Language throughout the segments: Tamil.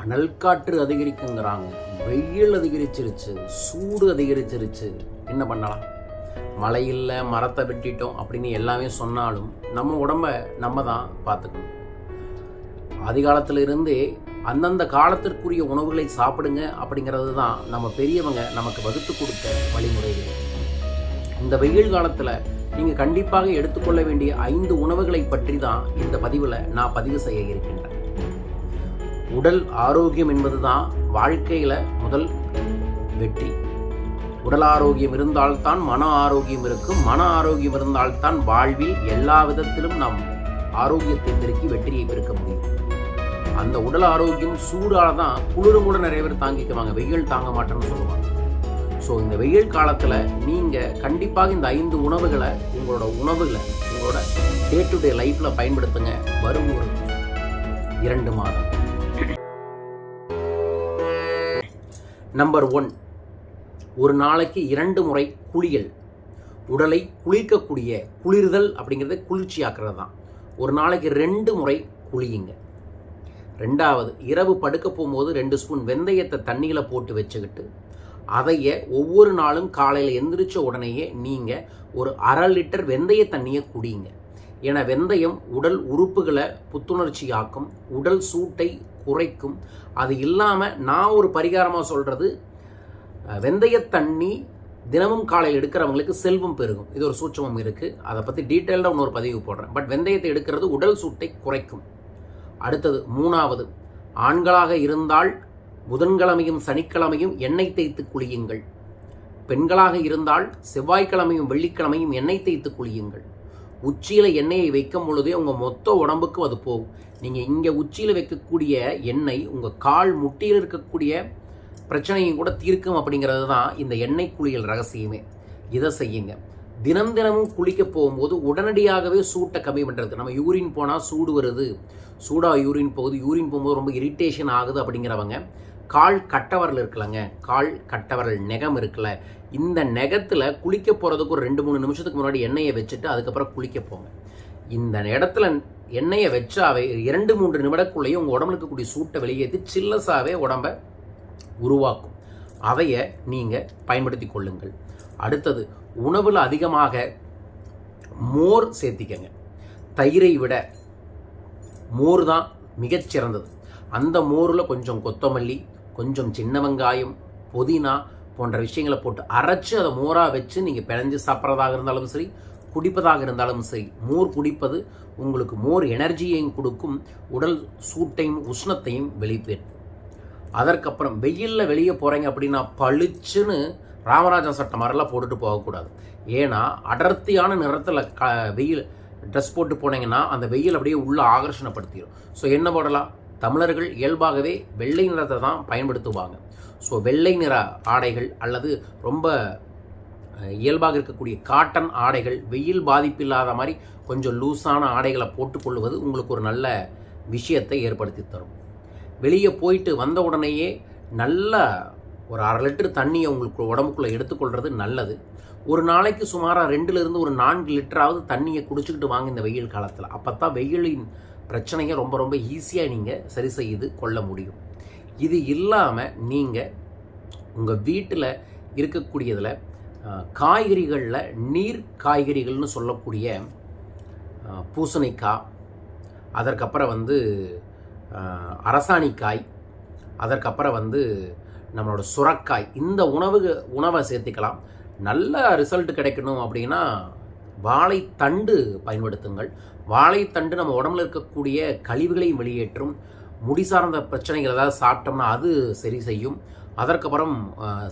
அனல் காற்று அதிகரிக்குங்கிறாங்க. வெயில் அதிகரிச்சிருச்சு சூடு அதிகரிச்சிருச்சு. என்ன பண்ணலாம்? மழை இல்லை மரத்தை வெட்டிட்டோம் அப்படின்னு எல்லாமே சொன்னாலும் நம்ம உடம்ப நம்ம தான் பார்த்துக்கணும். ஆதிகாலத்துல இருந்தே அந்தந்த காலத்திற்குரிய உணவுகளை சாப்பிடுங்க அப்படிங்கிறது தான் நம்ம பெரியவங்க நமக்கு வகுத்து கொடுத்த வழிமுறைகள். இந்த வெயில் காலத்தில் நீங்கள் கண்டிப்பாக எடுத்துக்கொள்ள வேண்டிய ஐந்து உணவுகளை பற்றி தான் இந்த பதிவில் நான் பதிவு செய்ய இருக்கின்றேன். உடல் ஆரோக்கியம் என்பது தான் வாழ்க்கையில் முதல் வெற்றி. உடல் ஆரோக்கியம் இருந்தால்தான் மன ஆரோக்கியம் இருக்கும். மன ஆரோக்கியம் இருந்தால்தான் வாழ்வில் எல்லா விதத்திலும் நாம் ஆரோக்கியத்தை பெருக்கி வெற்றியை பெருக்க முடியும். அந்த உடல் ஆரோக்கியம் சூடால தான் குளிரும் கூட நிறைய பேர் தாங்கிக்குவாங்க. வெயில் தாங்க மாட்டேன்னு சொல்லுவாங்க. ஸோ இந்த வெயில் காலத்தில் நீங்கள் கண்டிப்பாக இந்த ஐந்து உணவுகளை உங்களோட உணவுகளை உங்களோட டே டு டே லைஃப்பில் பயன்படுத்துங்க. வரும் ஒரு இரண்டு மாதம். நம்பர் ஒன் ஒரு நாளைக்கு இரண்டு முறை குளியல். உடலை குளிர்க்கக்கூடிய குளிர்தல் அப்படிங்கிறத குளிர்ச்சியாக்குறது தான் ஒரு நாளைக்கு ரெண்டு முறை குளியுங்க. ரெண்டாவது இரவு படுக்க போகும்போது ரெண்டு ஸ்பூன் வெந்தயத்தை தண்ணியில் போட்டு வச்சுக்கிட்டு அதைய ஒவ்வொரு நாளும் காலையில் எந்திரிச்ச உடனேயே நீங்கள் ஒரு அரை லிட்டர் வெந்தய தண்ணியை குடிங்க. ஏன்னா வெந்தயம் உடல் உறுப்புகளை புத்துணர்ச்சியாக்கும் உடல் சூட்டை குறைக்கும். அது இல்லாமல் நான் ஒரு பரிகாரமாக சொல்கிறது வெந்தய தண்ணி தினமும் காலையில் எடுக்கிறவங்களுக்கு செல்வம் பெருகும். இது ஒரு சூட்சமம் இருக்குது அதை பற்றி டீட்டெயில்டாக இன்னொரு பதிவு போடுறேன். பட் வெந்தயத்தை எடுக்கிறது உடல் சூட்டை குறைக்கும். அடுத்தது மூணாவது ஆண்களாக இருந்தால் புதன்கிழமையும் சனிக்கிழமையும் எண்ணெய் தேய்த்து குளியுங்கள். பெண்களாக இருந்தால் செவ்வாய்க்கிழமையும் வெள்ளிக்கிழமையும் எண்ணெய் தேய்த்து குளியுங்கள். உச்சியில் எண்ணெயை வைக்கும் பொழுதே உங்கள் மொத்த உடம்புக்கும் அது போகும். நீங்கள் இங்கே உச்சியில் வைக்கக்கூடிய எண்ணெய் உங்கள் கால் முட்டியில் இருக்கக்கூடிய பிரச்சனையும் கூட தீர்க்கும் அப்படிங்கிறது தான் இந்த எண்ணெய் குளியல் ரகசியமே. இதை செய்யுங்க. தினம் தினமும் குளிக்க போகும்போது உடனடியாகவே சூட்டை கம்மி பண்ணுறது நம்ம யூரின் போனால் சூடு வருது. சூடாக யூரின் போகுது. யூரின் போகும்போது ரொம்ப இரிட்டேஷன் ஆகுது அப்படிங்கிறவங்க கால் கட்டவரல் இருக்கலைங்க கால் கட்டவரல் நெகம் இருக்குல்ல. இந்த நெகத்தில் குளிக்க போகிறதுக்கு ஒரு ரெண்டு மூணு நிமிஷத்துக்கு முன்னாடி எண்ணெயை வச்சுட்டு அதுக்கப்புறம் குளிக்க போங்க. இந்த இடத்துல எண்ணெயை வச்சாவே இரண்டு மூன்று நிமிடக்குள்ளேயே உங்கள் உடம்புல இருக்கக்கூடிய சூட்டை வெளியேற்றி சில்லஸாகவே உடம்பை உருவாக்கும். அதைய நீங்கள் பயன்படுத்தி கொள்ளுங்கள். அடுத்தது உணவில் அதிகமாக மோர் சேர்த்திக்கங்க. தயிரை விட மோர் தான் மிகச்சிறந்தது அந்த மோரில் கொஞ்சம் கொத்தமல்லி கொஞ்சம் சின்ன வெங்காயம் புதினா போன்ற விஷயங்களை போட்டு அரைச்சி அதை மோராக வச்சு நீங்கள் பிணைஞ்சு சாப்பிட்றதாக இருந்தாலும் சரி குடிப்பதாக இருந்தாலும் சரி மோர் குடிப்பது உங்களுக்கு மோர் எனர்ஜியையும் கொடுக்கும் உடல் சூட்டையும் உஷ்ணத்தையும் வெளிப்பேற்றும் அதற்கப்புறம் வெயிலில் வெளியே போகிறீங்க அப்படின்னா பளிச்சுன்னு ராமராஜன் சட்டை மாதிரிலாம் போட்டுட்டு போகக்கூடாது. ஏன்னா அடர்த்தியான நிறத்தில் க வெயில் ட்ரெஸ் போட்டு போனீங்கன்னா அந்த வெயில் அப்படியே உள்ள ஆகர்ஷணப்படுத்திடும் ஸோ என்ன போடலாம்? தமிழர்கள் இயல்பாகவே வெள்ளை நிறத்தை தான் பயன்படுத்துவாங்க. ஸோ வெள்ளை நிற ஆடைகள் அல்லது ரொம்ப இயல்பாக இருக்கக்கூடிய காட்டன் ஆடைகள் வெயில் பாதிப்பு இல்லாத மாதிரி கொஞ்சம் லூஸான ஆடைகளை போட்டுக்கொள்வது உங்களுக்கு ஒரு நல்ல விஷயத்தை ஏற்படுத்தி தரும். வெளியே போயிட்டு வந்த உடனேயே நல்ல ஒரு அரை லிட்டர் தண்ணியை உங்களுக்கு உடம்புக்குள்ளே எடுத்துக்கொள்வது நல்லது. ஒரு நாளைக்கு சுமாராக ரெண்டுலேருந்து ஒரு நான்கு லிட்டராவது தண்ணியை குடிச்சுக்கிட்டு வாங்க இந்த வெயில் காலத்தில். அப்போ தான் வெயிலின் பிரச்சனையை ரொம்ப ரொம்ப ஈஸியாக நீங்கள் சரி செய்து கொள்ள முடியும். இது இல்லாமல் நீங்கள் உங்கள் வீட்டில் இருக்கக்கூடியதில் காய்கறிகளில் நீர் காய்கறிகள்னு சொல்லக்கூடிய பூசணிக்காய் அதற்கப்புறம் வந்து அரசாணிக்காய் அதற்கப்புறம் வந்து நம்மளோட சுரக்காய் இந்த உணவு உணவை சேர்த்துக்கலாம். நல்ல ரிசல்ட் கிடைக்கணும் அப்படின்னா வாழைத்தண்டு பயன்படுத்துங்கள். வாழைத்தண்டு நம்ம உடம்புல இருக்கக்கூடிய கழிவுகளையும் வெளியேற்றும். முடி சார்ந்த பிரச்சனைகள் ஏதாவது சாப்பிட்டோம்னா அது சரி செய்யும். அதற்கப்புறம்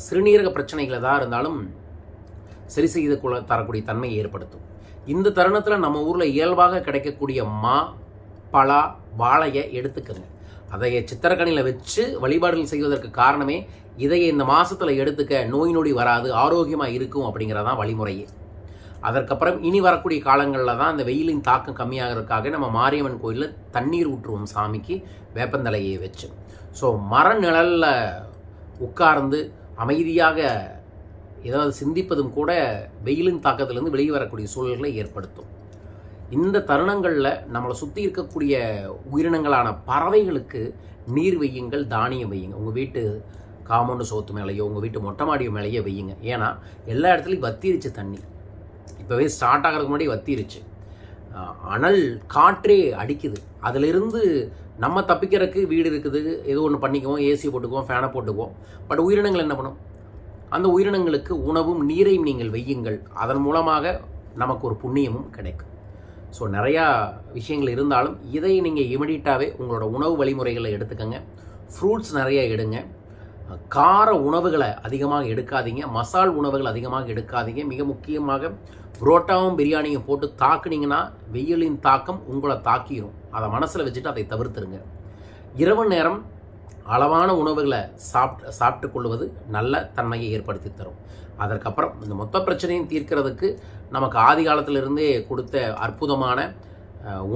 சிறுநீரக பிரச்சனைகள் ஏதாவது இருந்தாலும் சரி செய்து கொள்ள தரக்கூடிய தன்மையை ஏற்படுத்தும். இந்த தருணத்தில் நம்ம ஊரில் இயல்பாக கிடைக்கக்கூடிய மா பலா வாழையை எடுத்துக்கங்க. அதை சித்திரக்கணியில் வச்சு வழிபாடுகள் செய்வதற்கு காரணமே இதை இந்த மாதத்தில் எடுத்துக்க நோய் நொடி வராது ஆரோக்கியமாக இருக்கும் அப்படிங்கிறதான் வழிமுறையே. அதற்கப்புறம் இனி வரக்கூடிய காலங்களில் தான் அந்த வெயிலின் தாக்கம் கம்மியாகிறதுக்காக நம்ம மாரியம்மன் கோயிலில் தண்ணீர் ஊற்றுவோம் சாமிக்கு வேப்பந்தலையை வச்சு. ஸோ மர நிழலில் உட்கார்ந்து அமைதியாக ஏதாவது சிந்திப்பதும் கூட வெயிலின் தாக்கத்திலேருந்து வெளியே வரக்கூடிய சூழல்களை ஏற்படுத்தும். இந்த தருணங்களில் நம்மளை சுற்றி இருக்கக்கூடிய உயிரினங்களான பறவைகளுக்கு நீர் வையுங்கள் தானியம் வையுங்க. உங்கள் வீட்டு காம்பவுண்டு சோத்து மேலேயோ உங்கள் வீட்டு மொட்டை மாடி மேலேயோ வையுங்க. ஏன்னா எல்லா இடத்துலையும் வத்திருச்சு தண்ணி. இப்போவே ஸ்டார்ட் ஆகிறதுக்கு முன்னாடி வத்திருச்சு. அனல் காற்றே அடிக்குது. அதிலிருந்து நம்ம தப்பிக்கிறதுக்கு வீடு இருக்குது. ஏதோ ஒன்று பண்ணிக்குவோம் ஏசி போட்டுக்குவோம் ஃபேனை போட்டுக்குவோம். பட் உயிரினங்கள் என்ன பண்ணும்? அந்த உயிரினங்களுக்கு உணவும் நீரையும் நீங்கள் வையுங்கள். அதன் மூலமாக நமக்கு ஒரு புண்ணியமும் கிடைக்கும். ஸோ நிறையா விஷயங்கள் இருந்தாலும் இதை நீங்கள் இமிடியட்டாகவே உங்களோட உணவு வழிமுறைகளை எடுத்துக்கங்க. ஃப்ரூட்ஸ் நிறைய எடுங்க. கார உணவுகளை அதிகமாக எடுக்காதீங்க. மசால் உணவுகள் அதிகமாக எடுக்காதீங்க. மிக முக்கியமாக புரோட்டாவும் பிரியாணியும் போட்டு தாக்குனீங்கன்னா வெயிலின் தாக்கம் உங்களை தாக்கிடும் அதை மனசில் வச்சுட்டு அதை தவிர்த்துருங்க. இரவு நேரம் அளவான உணவுகளை சாப்பிட்டு சாப்பிட்டு கொள்வது நல்ல தன்மையை ஏற்படுத்தி தரும். அதற்கப்புறம் இந்த மொத்த பிரச்சனையும் தீர்க்கிறதுக்கு நமக்கு ஆதி காலத்திலிருந்தே கொடுத்த அற்புதமான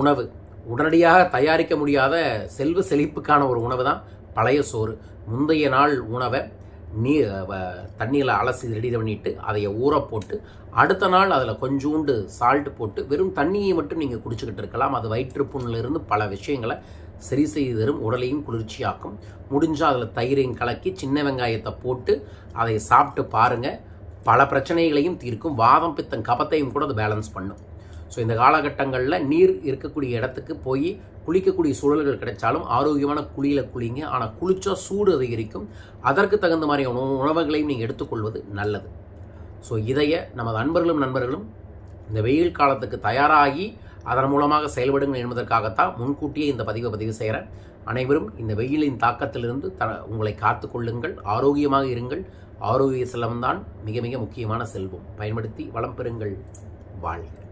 உணவு. உடனடியாக தயாரிக்க முடியாத செல்வ செழிப்புக்கான ஒரு உணவு தான் பழைய சோறு. முந்தைய நாள் உணவை நீ தண்ணியில் அலசி ரெடி பண்ணிவிட்டு அதை ஊற போட்டு அடுத்த நாள் அதில் கொஞ்சோண்டு சால்ட் போட்டு வெறும் தண்ணியை மட்டும் நீங்கள் குடிச்சுக்கிட்டு இருக்கலாம். அது வயிற்றுப்புண்ணிலிருந்து பல விஷயங்களை சரி செய்து தரும் உடலையும் குளிர்ச்சியாக்கும். முடிஞ்சால் அதில் தயிரையும் கலக்கி சின்ன வெங்காயத்தை போட்டு அதை சாப்பிட்டு பாருங்கள் பல பிரச்சனைகளையும் தீர்க்கும். வாதம் பித்தம் கபத்தையும் கூட அது பேலன்ஸ் பண்ணும். ஸோ இந்த காலகட்டங்களில் நீர் இருக்கக்கூடிய இடத்துக்கு போய் குளிக்கக்கூடிய சூழல்கள் கிடைச்சாலும் ஆரோக்கியமான குளியில் குளிங்க. ஆனால் குளிச்சா சூடு அதிகரிக்கும். அதற்கு தகுந்த மாதிரி உணவு உணவுகளையும் நீங்கள் எடுத்துக்கொள்வது நல்லது. ஸோ இதைய நமது அன்பர்களும் நண்பர்களும் இந்த வெயில் காலத்துக்கு தயாராகி அதன் மூலமாக செயல்படுங்கள் என்பதற்காகத்தான் முன்கூட்டியே இந்த பதிவை பதிவு செய்கிறேன் அனைவரும் இந்த வெயிலின் தாக்கத்திலிருந்து த உங்களை காத்து கொள்ளுங்கள். ஆரோக்கியமாக இருங்கள். ஆரோக்கிய செல்வம்தான் மிக மிக முக்கியமான செல்வம். பயன்படுத்தி வளம் பெறுங்கள். வாழ்க.